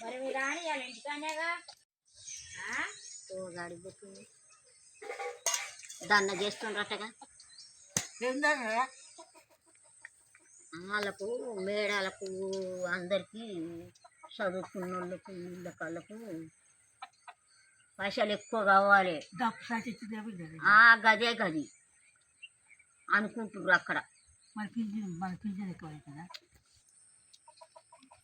మరి రాని వాళ్ళ ఇంటికానేగా గాడి పోతుంది దాన్న చేస్తుండ్రటగా. వాళ్ళకు మేడాలకు అందరికీ చదువుకున్న వాళ్ళకు వీళ్ళకు పైసలు ఎక్కువ కావాలి. గదే గది అనుకుంటుర్రు అక్కడ. మన పింఛన్ మన పింఛన్ ఎక్కువ అవుతుందా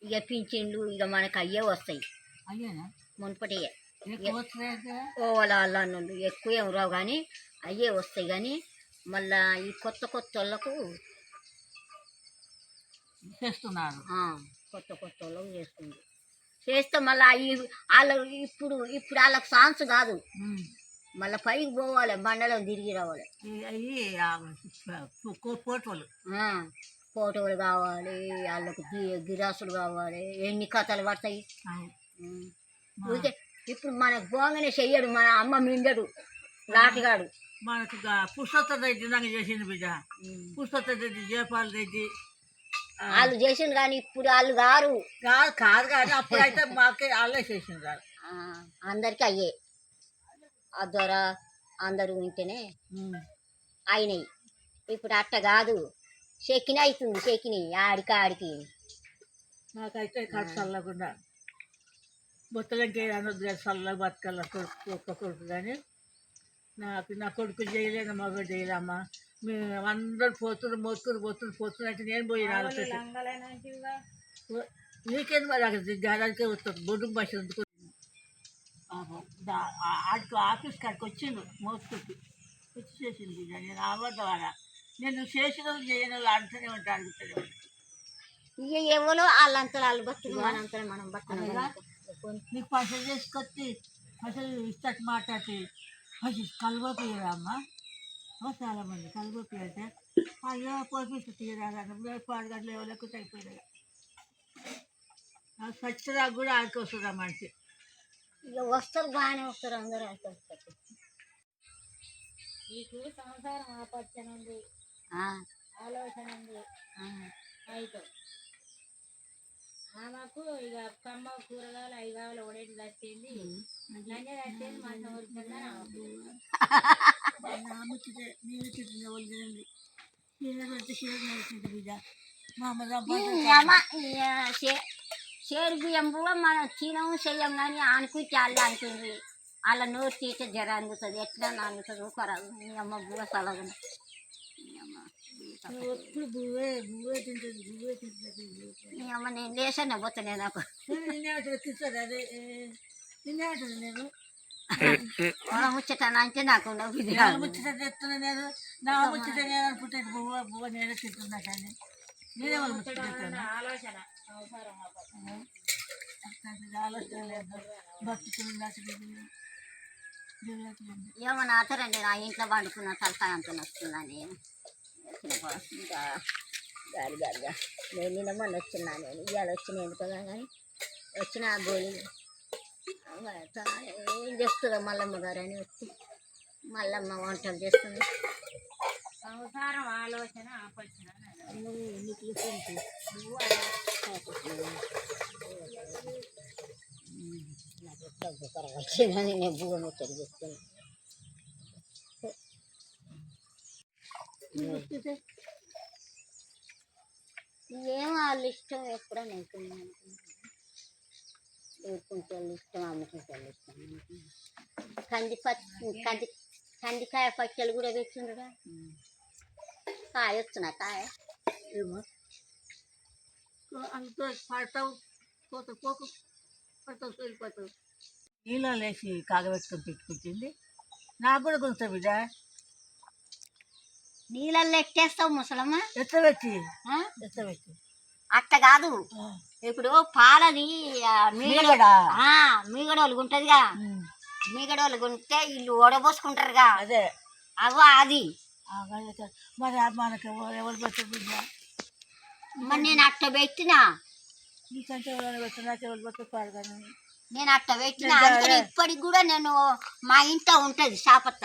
ఇక పింఛన్లు ఇక మనకు అయ్యే వస్తాయి. అయ్యేనా? మునుపటియే. ఎక్కువ వస్తున్నాయి ఓ వాళ్ళ వాళ్ళ అన్నులు ఎక్కువ ఏం రావు కానీ అయ్యే వస్తాయి కానీ మళ్ళా ఈ కొత్త కొత్త వాళ్ళకు చేస్తున్నారు. కొత్త కొత్త వాళ్ళకు చేస్తుంది. చేస్తే మళ్ళీ ఈ వాళ్ళ ఇప్పుడు ఇప్పుడు వాళ్ళకి ఛాన్స్ కాదు. మళ్ళీ పైకి పోవాలి బండలో తిరిగి రావాలి. ఫోటోలు కావాలి వాళ్ళకు గిరాసులు కావాలి ఎన్ని కథలు పడతాయి. ఊరికే ఇప్పుడు మనకు పోగానే చెయ్యడు మన అమ్మ మిండడు లాటిగాడు మనకు పుస్తక రెడ్డి నాకు చేసింది బిడ్డ. పుస్తక రెడ్డి జయపాల్ రెడ్డి. వాళ్ళు చేసిండు కానీ ఇప్పుడు వాళ్ళు గారు కాదు కాదు కానీ అప్పుడైతే మాకే వాళ్ళే చేసింది కాదు అందరికీ అయ్యే. ఆ ద్వారా అందరూ ఉంటేనే అయినాయి. ఇప్పుడు అట్ట కాదు. చెక్కిన అవుతుంది చెక్కిని ఆడికి ఆడికి. నాకైతే కాదు చల్లకుండా. బొత్తలకి అనొద్దు కానీ చల్లగా బతకాల కొడుకు ఒక్క కొడుకు కానీ నాకు నా కొడుకు చేయలేదు మగ చేయలేమ్మా మేము అందరు పోతున్నారు మోతున్నారు పోతున్నారు పోతున్నారు అంటే నేను పోయి రాళ్ళతోటి నీకేం మరి అక్కడ జాగానికే వస్తుంది బొడ్డు భాష ఎందుకు ఆడికి ఆఫీస్ కాడికి వచ్చిండు మోసుకొచ్చి. వచ్చి చేసింది నేను అబద్ధం ఆడ? నేను చేసిన చేయని వాళ్ళు అంటూనే ఉంటా అడుగుతూనే ఉంటా ఇక ఎవరో వాళ్ళంతా వాళ్ళు బతులు మనంతా మనం? బతులు నీకు పైసలు చేసుకొచ్చి పైసలు ఇచ్చట్టు మాట్లాడి పైసలు కలవపోయారా అమ్మ? ఓ చాలా మంది కలవపోయి అంటే అయ్యో పోపిస్తు తీరాను పాడు గంటలు ఎవరికి అయిపోయినాయి. సచ్చరాకు కూడా ఆడికి వస్తుంది ఆ మనిషి? ఇక వస్తారు బాగానే వస్తారు అందరూ వస్తారు. నీకు సంసారం ఆపర్చన ఉంది ఆ, ఆలోచన ఉంది ఆ. అయితే ఆమెకు ఇక కమ్మ కూరగాయలు అవి కావాలి ఒడేటి తచ్చింది మా షే- షేరు బియ్యం కూడా మనం తినం చెయ్యం కానీ అనుకుంటే వాళ్ళు అనుకుంది వాళ్ళ నోరు తీట జర అందుతుంది ఎట్లా అందుతుంది ఊకరాదు మీ అమ్మ మీ అమ్మ ఎప్పుడు బువ్వే బువ్వే తింటుంది బువ్వే తింటుంది మీ అమ్మ నేను లేచాను పోతానే నాకు. నిన్నే ఉంటుంది తింటుంది అదే నిన్నే ఉంటుంది నేను? మన ముచ్చట అంటే నాకు నవ్వు ఇది. నా రాదు. ముచ్చట చెప్తున్నా నేను. నా ముచ్చట నేను అనుకుంటే బువ్వ బువ్వ నేనే తింటున్నా కానీ. నేనే వాళ్ళ ముచ్చట చెప్తాను ఆలోచన ఆలోచన లేదు. భక్తులు ఏమన్నా ఆతరండి నా ఇంట్లో పండుకున్న తలకాయ అంత వస్తుందని ఇంకా గాడి గాడిగా నేను నిన్న మొన్న వచ్చినా నేను. ఇవాళ వచ్చిన ఎందుకు కానీ వచ్చిన ఆ గోళీ. ఏం చేస్తుందో మల్లమ్మ గారు అని వచ్చి మల్లమ్మ వంటలు చేస్తుంది. సంసారం ఆలోచన ఆపర్చన నాకు బుక్కర వచ్చిందని నేను బువ్వ ముచ్చట ఏం వాళ్ళ ఇష్టం ఎప్పుడో నేను ఊరుకుంటే వాళ్ళ ఇష్టం అమ్ముకుంటే వాళ్ళ ఇష్టం. కంది పచ్చి కంది కందికాయ పచ్చళ్ళు కూడా తెచ్చిండ్రుగా. కాయ వస్తున్నా కాయ. అంత పడతావు. పోత పోకు. పడతావు వేసి కాగబెట్టుకొని పెట్టుకుంటుంది. నాకు కూడా కొంచెం బిడ్డ. నీళ్ళల్లో ఎట్టేస్తావు ముసలమ్మ? ఎత్తబెట్టి. అట్ట కాదు. ఇప్పుడు పాలది ఆ, మీగడ మీగడోళ్ళు ఉంటదిగా. మీగడోళ్ళు ఉంటే వీళ్ళు ఓడబోసుకుంటారుగా. అదే. అవ్వ అది. మరి మనకి ఎవరు మరి నేను అట్ట పెట్టినా? నీకంటే ఎవరు కానీ. నేను అట్ట పెట్టినా? అందుకని ఇప్పటికి కూడా నేను మా ఇంట్లో ఉంటది చాపత్త.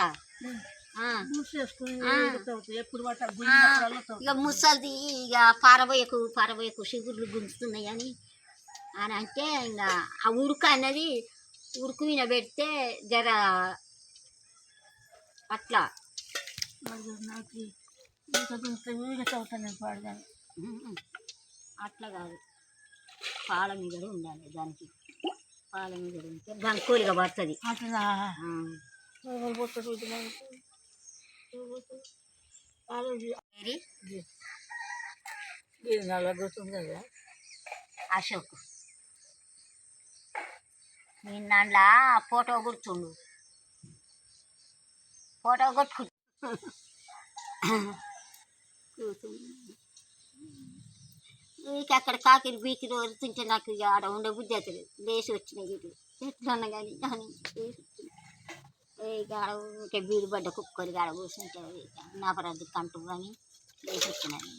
ఇక ముసలిది ఇక పారబోయకు పారబోయకు షుగర్లు గుంజుతున్నాయి అని. అని అంటే ఇంకా ఆ ఉడుకు అన్నది ఉడుకు మీద పెడితే జర అట్లా. అట్లా కాదు. పాల మీద ఉండాలి దానికి. పాల మీద ఉంటే బంకోలుగా పడుతుంది. అట్లా. కదా అశోక్. నిన్నలా ఫోటో గుర్తుండు. ఫోటో కొట్టుకు ఇక అక్కడ కాకిరి బీకిరి వరుతుంటే నాకు ఇక ఆడ ఉండే బుద్ధి అవుతుంది లేచి వచ్చినాయి ఇటు. ఎట్లా కానీ కానీ లేచి వచ్చినాయి. ఇక ఆడ ఊరికే బీరు పడ్డ కుక్కరి కాడ కూర్చుంటే నా పరది కంటు అని లేచి వచ్చినాను